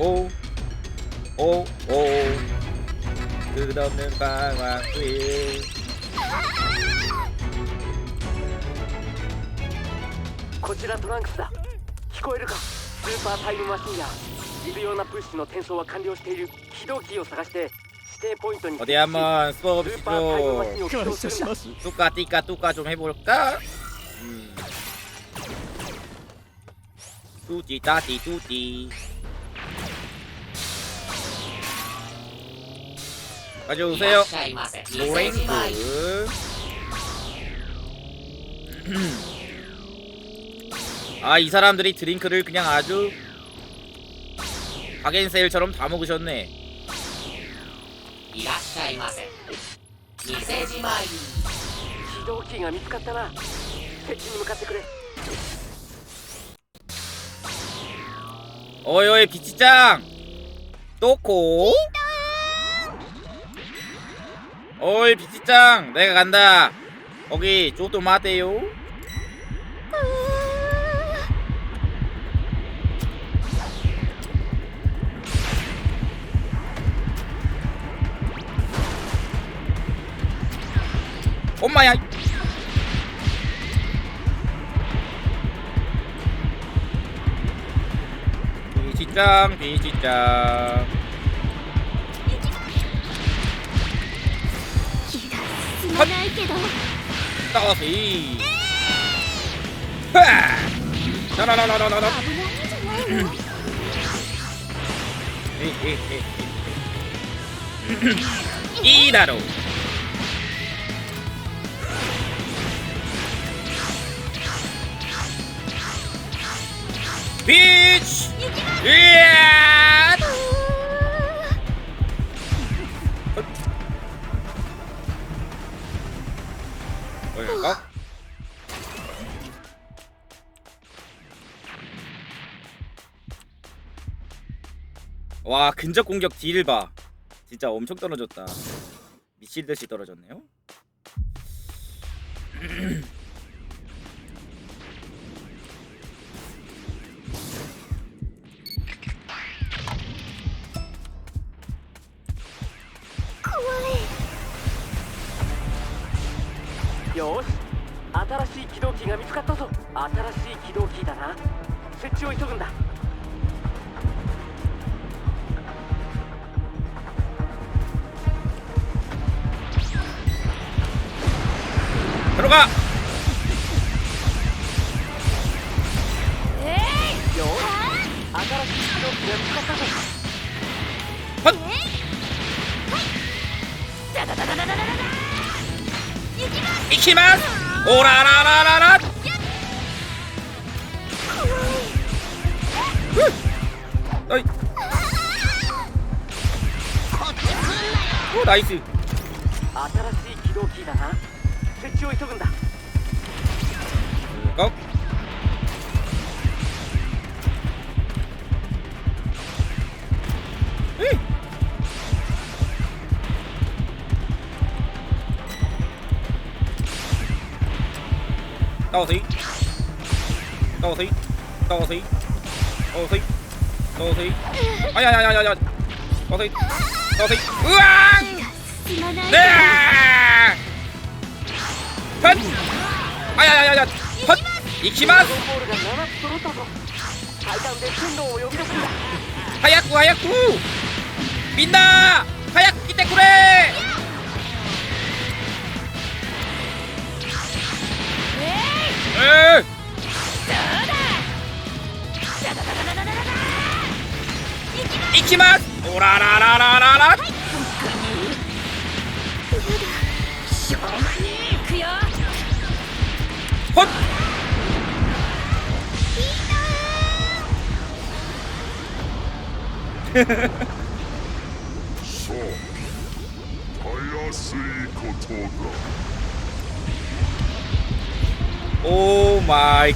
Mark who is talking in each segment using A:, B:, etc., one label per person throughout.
A: 오, 오, 오. 끝없는 방황길.
B: こちらトランクスだ聞こえるかスーパータイムマシンや必要なプッシュの転送は完了している起動キーを探して指定ポイントに
A: 어디 한번
B: スーパータイムマシ
A: 쏘봅시다.
B: ンを起動するんだ
A: 뚜까 띠까 뚜까 좀 해볼까? 음. 뚜띠 따띠 뚜띠. 가져오세요. 노랭크. 아, 이 사람들이 드링크를 그냥 아주 박앤세일처럼 다 먹으셨네. 어이 어이 비치짱 또코 어이 비치짱 내가 간다. 거기 쪼또 마대요. 엄마야. 비치짱 비치짱
C: んまないけど。
A: 倒せはあ。ならららら
C: ら。らい。い。
A: だろう。ビーチいや 이가 와 근접 공격 딜을 봐. 진짜 엄청 떨어졌다. 미칠 듯이 떨어졌네요
B: よし。新しい起動機が見つかったぞ。新しい起動機だな。設置を急ぐんだ。
A: 들えい
B: よ新しい起動機が見つかったぞ。
A: いきます。おららららら。はい。おナイス
B: 新しい起動キーだな。設置を急ぐんだ。
A: Go. Northeast. Northeast. Northeast. Northeast. Northeast. 아야, 야, 야, 야, 야. Northeast. Northeast.
C: 으악!
A: 네! 헛! 아야, 야, 야, 야. 헛! 이키마스! 하야쿠, 하야쿠! 민다! 하야쿠 기테쿠레! えきます。おらららら
C: らら。ほ
A: っ。
D: そうたやすいことだ
A: 오 마이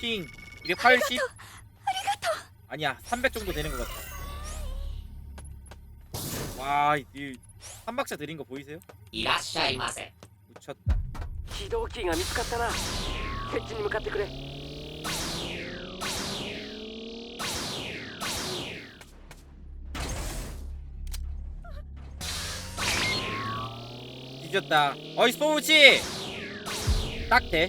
A: 핑 280? 아니야, 300 정도 되는 것 같아. 와, 이 삼박자 드린 거 보이세요?
E: いらっしゃいませ
A: 묻혔다.
B: 起動キーが見つかったな設置に向かってくれ
A: 뒤졌다. 어이 스포우치! 딱 돼.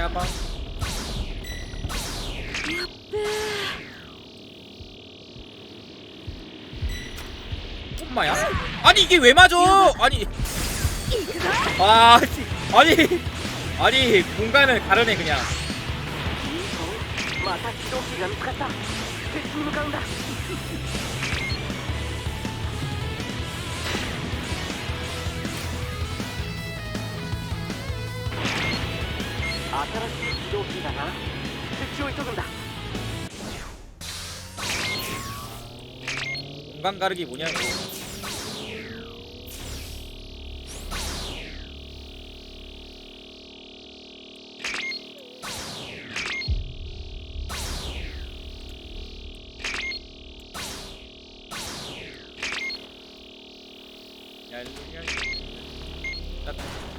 C: 야바.
A: 엄마야? 아니 이게 왜 맞아? 아니. 아, 아니, 아니 공간을 가르네 그냥.
B: 新しい起動キーだな設置を急ぐんだ
A: 공간 가르기 뭐냐고. 얄루얄. 딱. 소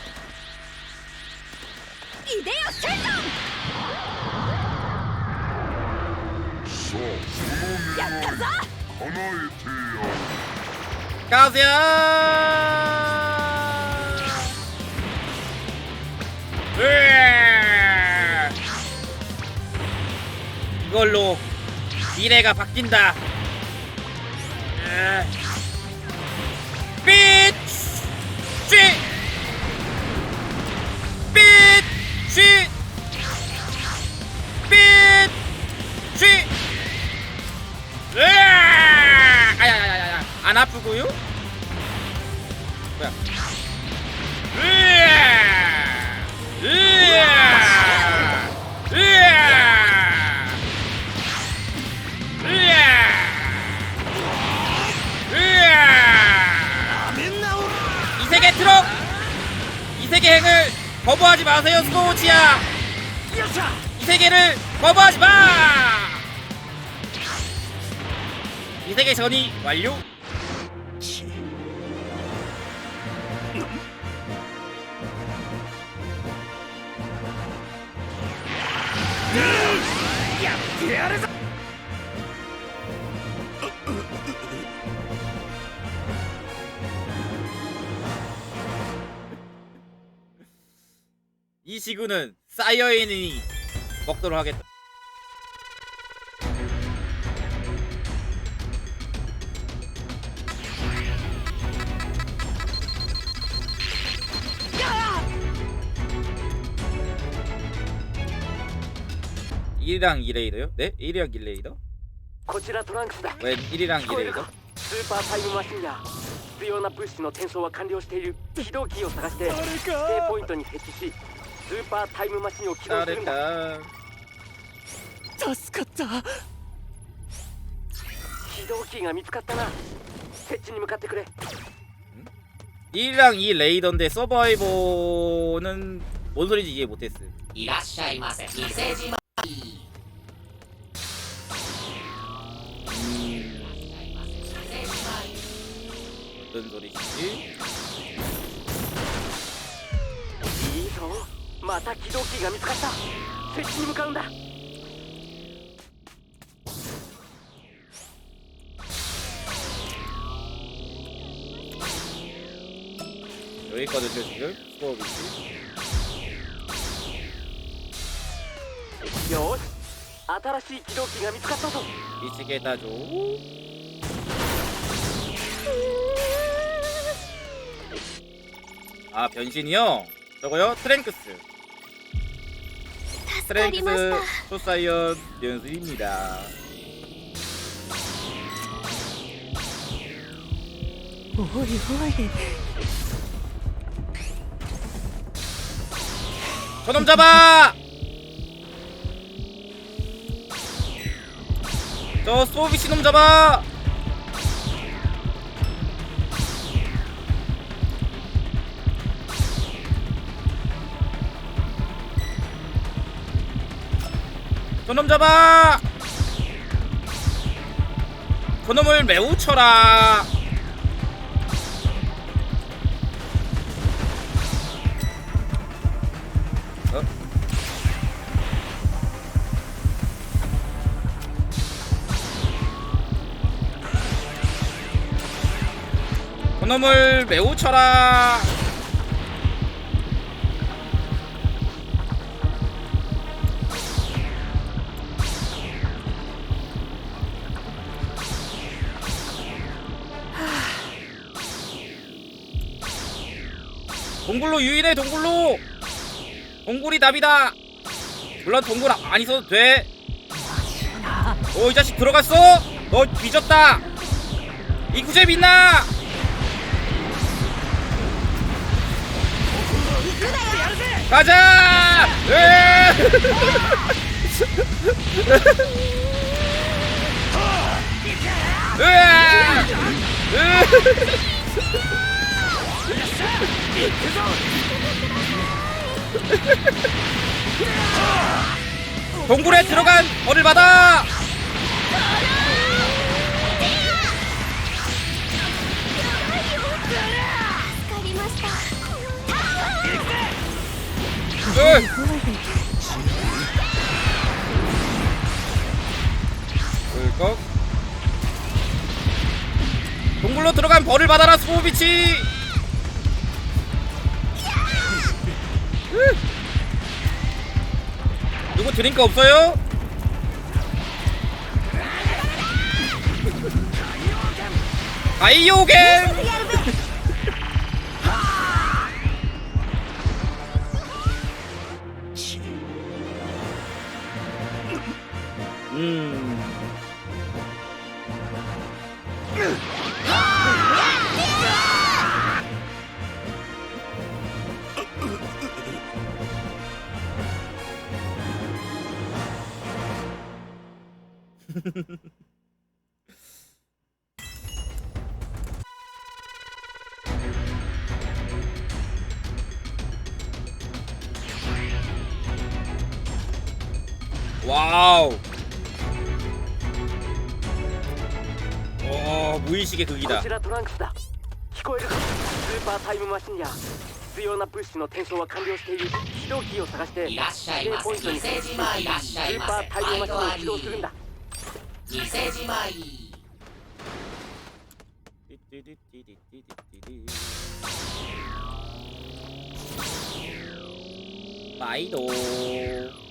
D: 이대여 출동! 약하자!
A: 가세요! 네! 이걸로 미래가 바뀐다. 안 아프고요? 뭐야? 으아! 으아! 으아! 으아! 으아! 이 세계 트럭! 이 세계 행을 거부하지 마세요 스코우치야! 이 세계를 거부하지 마! 이 세계 전이 완료. 이 지구는 쌓여있으니 먹도록 하겠다. 1이랑 2레이더요? 네? 1이랑 2레이더?
B: こちらトランクスだ
A: 웬 1이랑
B: 聞こえる
A: 2레이더?
B: かスーパータイムマシンや必要な物資の転送は完了している起動キーを探して指定ポイントに設置しスーパータイムマシンを起動するんだ
A: 잘했다
F: 助かった
B: 起動キーが見つかったな設置に向かってくれ
A: 1이랑 2 레이더인데 서바이버는 뭔 소리인지 이해 못했어
E: いらっしゃいませ店じま
A: 어떤 소리지?
B: いいぞまた起動キーが見つかった設置に向かうんだ
A: 여기 있거든요 지금 스코어 위치
B: よし新しい起動キーが見つかったぞ
A: 위치 깨다줘 아 변신이요? 저거요? 트랭크스 트랭크스 소사이언 연수입니다
F: 오이 오이
A: 저놈 잡아! 저 소비시 놈 잡아! 저놈 잡아! 저놈을 매우 쳐라! 어? 그놈을 매우 쳐라. 동굴로. 동굴이 답이다. 물론 동굴 안 있어도 돼어이 자식 들어갔어? 너 뒤졌다. 이 구제 빛나. 가자! 으 으아! 동굴에 들어간 벌을 받아! 네. 동굴로 들어간 벌을 받아라 스포비치! 누구 드링크 없어요? 아이오겐 げ釘だ。
B: こちらトランクスだ。聞こえるか？スーパータイムマシンや。必要な物資の転送は完了している。起動キーを探して
E: いらっしゃいませ。
B: ポイントにスーパータイムマシンを起動するんだ。
E: 偽じまい
F: バイドー。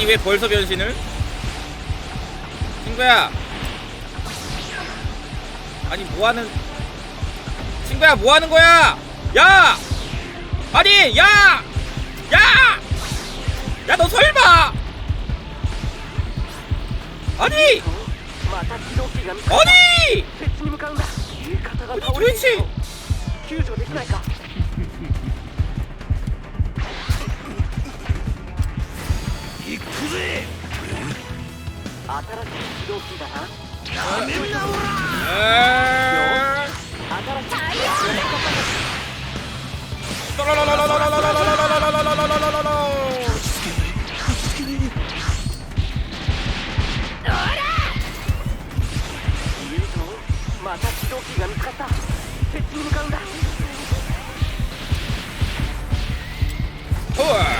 A: 아니 왜 벌써 변신을? 친구야 아니 뭐하는 친구야 뭐하는 거야 야 아니 야 야! 야 너 설마! 아니! 아니! 아니 도대체
B: どきだな
F: ダメなおら
B: 新しい。
A: 太陽ロロロロロロロロロロロロロロ
B: ロロロまた機動機が見つかった鉄に向かうんだ
A: ほわ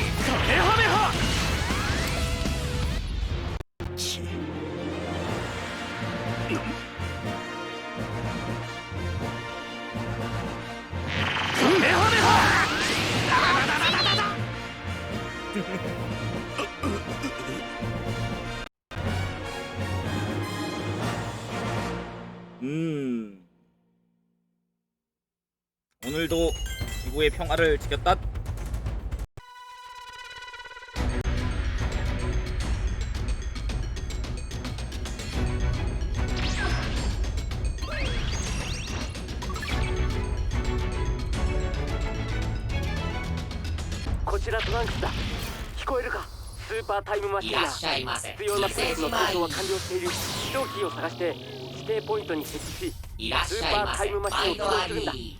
A: 지구의 평화를 지켰다「
B: こちらトランクスだ聞こえるかスーパータイムマシンや
E: いらっしゃいませ
B: 必要なプレスの転送は完了している起動キーを探して指定ポイントに設置し
E: いらっしゃいませ毎度あり見せらっし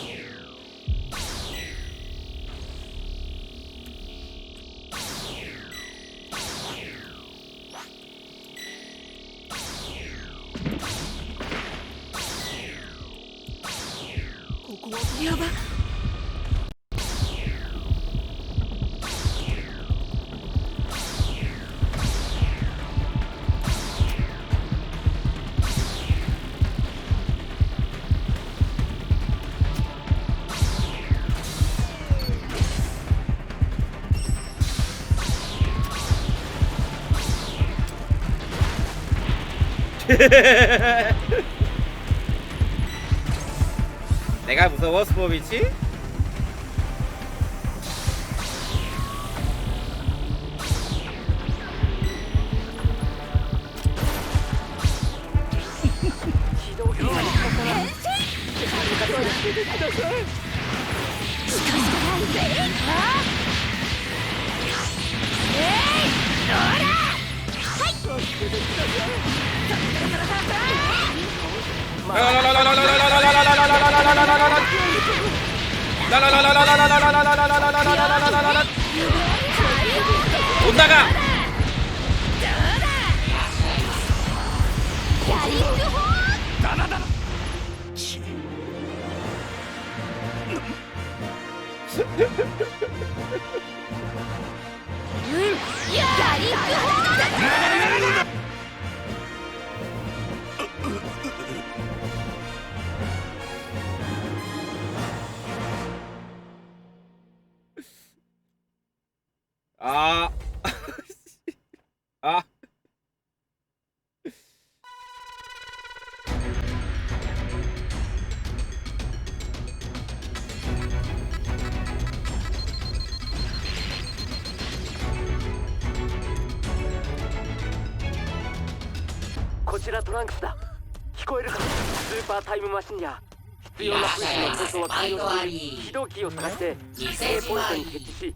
A: 내가 무서워 스포비치? 女が
C: うん、やりくほーあー。
A: あ。
B: こちらトランクスだ。聞こえるかスーパータイムマシンや必要な物資の放送は完了する非キーを探して規制ポイントに設置し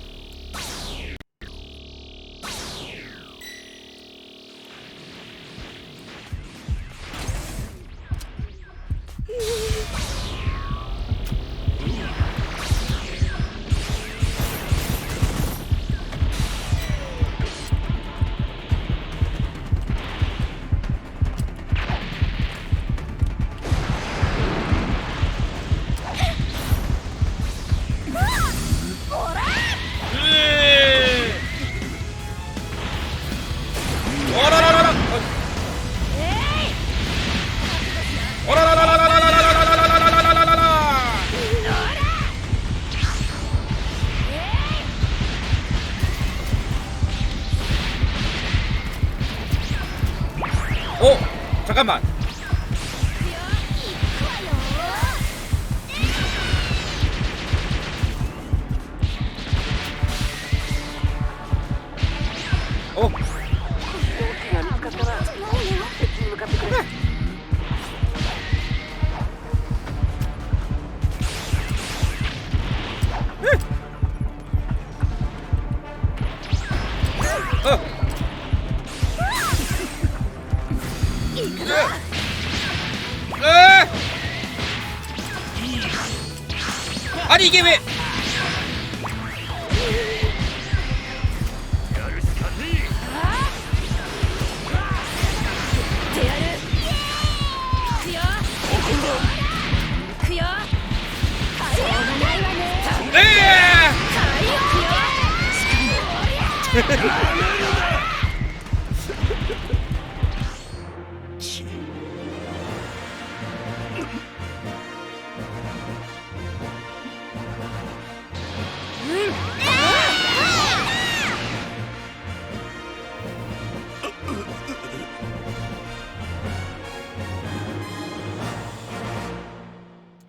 A: 잠깐만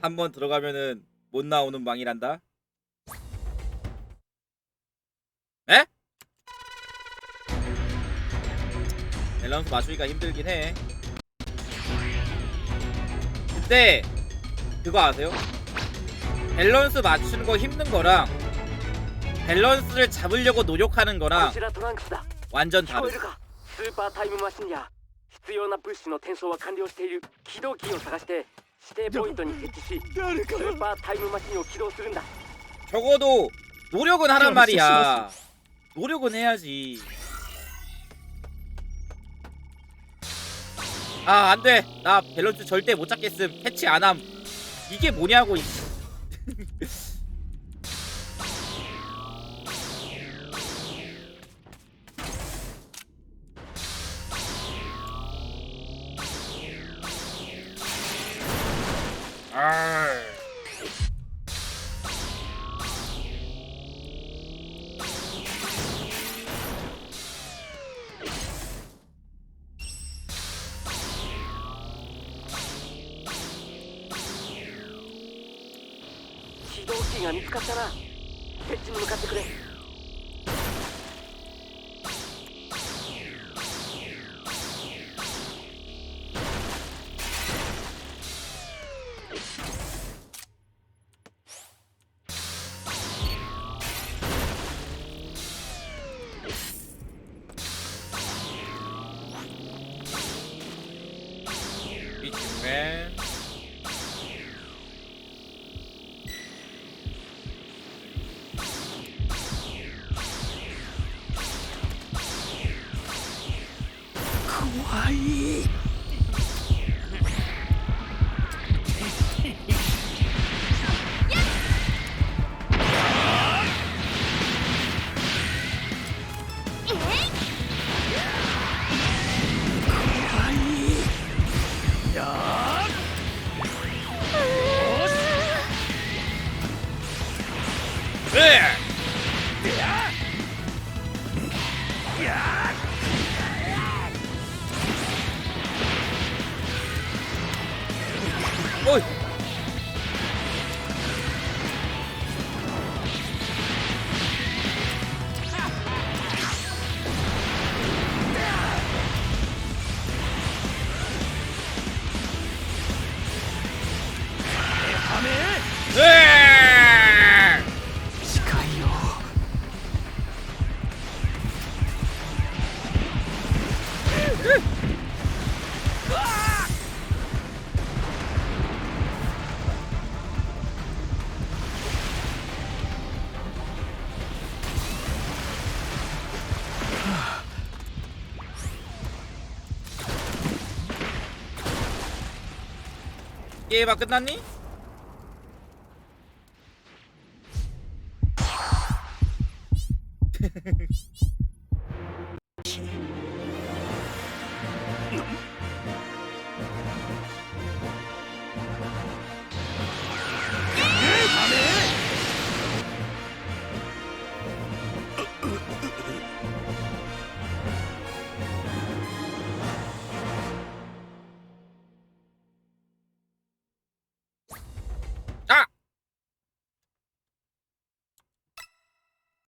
A: 한번 들어가면은 못 나오는 망이란다. 밸런스 맞추기가 힘들긴 해. 근데 그거 아세요? 밸런스 맞추는 거 힘든 거랑 밸런스를 잡으려고 노력하는
B: こ
A: 거랑
B: ちらトランクスだ
A: 완전
B: 聞こえ
A: 다르.
B: るかスーパータイムマシンや必要な物資の転送は完了している起動キーを探して指定ポイントに設置しス
F: 誰か
B: ーパータイムマシンを起動するんだ
A: 적어도 노력은 하란 말이야. 노력은 해야지. 아, 안 돼. 나 밸런스 절대 못 잡겠음. 캐치 안 함. 이게 뭐냐고.
F: 起動キーが見つかったな。設置に向かってくれ。
A: 게임아